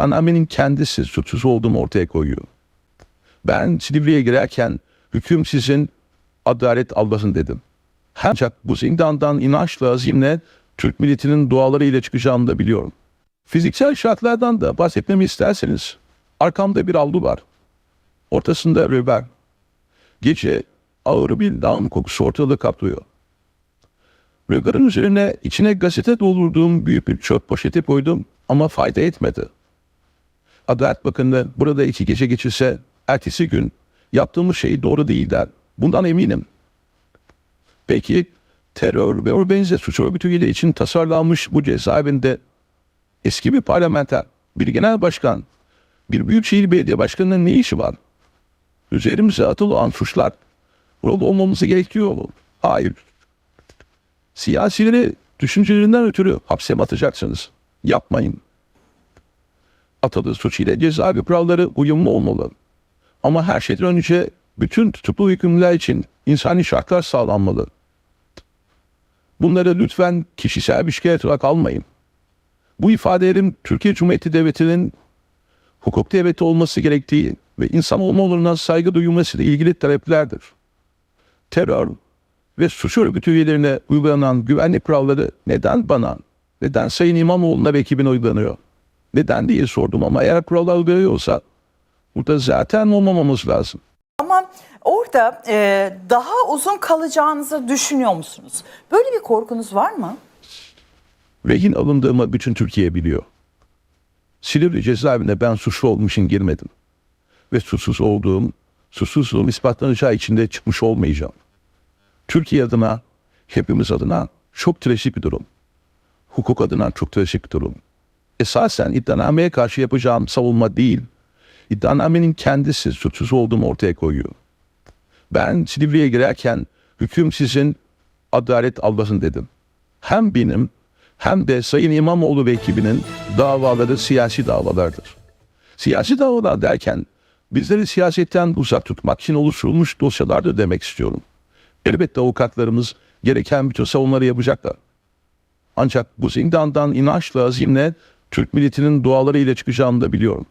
Anneannemin kendisi suçsuz olduğumu ortaya koyuyor. Ben Silivri'ye girerken hüküm sizin adalet Allah'ın dedim. Ancak bu zindandan inançla azimle Türk milletinin dualarıyla çıkacağımı da biliyorum. Fiziksel şartlardan da bahsetmemi isterseniz arkamda bir avlu var. Ortasında röber. Gece ağır bir lağım kokusu ortalığı kaplıyor. Rögarın üzerine içine gazete doldurduğum büyük bir çöp poşeti koydum ama fayda etmedi. Adalet Bakanı burada iki gece geçirse ertesi gün yaptığımız şey doğru değil der. Bundan eminim. Peki terör ve organize suç örgütü üyeleri için tasarlanmış bu cezaevinde eski bir parlamenter, bir genel başkan, bir büyükşehir belediye başkanının ne işi var? Üzerimize atılan suçlar burada olmamızı gerekiyor mu? Hayır. Siyasileri düşüncelerinden ötürü hapse mi atacaksınız? Yapmayın. Atadığı suç ile cezaevi kuralları uyumlu olmalı. Ama her şeyden önce bütün tutuklu hükümlüler için insani şartlar sağlanmalı. Bunları lütfen kişisel bir şikayet olarak almayın. Bu ifadelerim Türkiye Cumhuriyeti Devleti'nin hukuk devleti olması gerektiği ve insan olmalarına saygı duyulması ile ilgili taleplerdir. Terör ve suç örgütü üyelerine uygulanan güvenlik kuralları neden bana, neden Sayın İmamoğlu'na ve ekibine uygulanıyor? Neden diye sordum ama eğer kurallar uygulanıyorsa burada zaten olmamamız lazım. Ama orada e, daha uzun kalacağınızı düşünüyor musunuz? Böyle bir korkunuz var mı? Rehin alındığımı bütün Türkiye biliyor. Silivri cezaevine ben suçlu için girmedim. Ve suçsuz olduğum, suçsuzluğum ispatlanacağı için de çıkmış olmayacağım. Türkiye adına, hepimiz adına çok trajik bir durum. Hukuk adına çok trajik bir durum. Esasen iddianameye karşı yapacağım savunma değil, iddianamenin kendisi suçsuz olduğumu ortaya koyuyor. Ben Silivri'ye girerken hüküm sizin, adalet Allah'ın dedim. Hem benim hem de Sayın İmamoğlu ve ekibinin davaları siyasi davalardır. Siyasi davalar derken bizleri siyasetten uzak tutmak için oluşturulmuş dosyalardır demek istiyorum. Elbette avukatlarımız gereken bütün savunmaları yapacaklar. Ancak bu zindandan inançla azimle Türk milletinin dualarıyla çıkacağımı da biliyorum.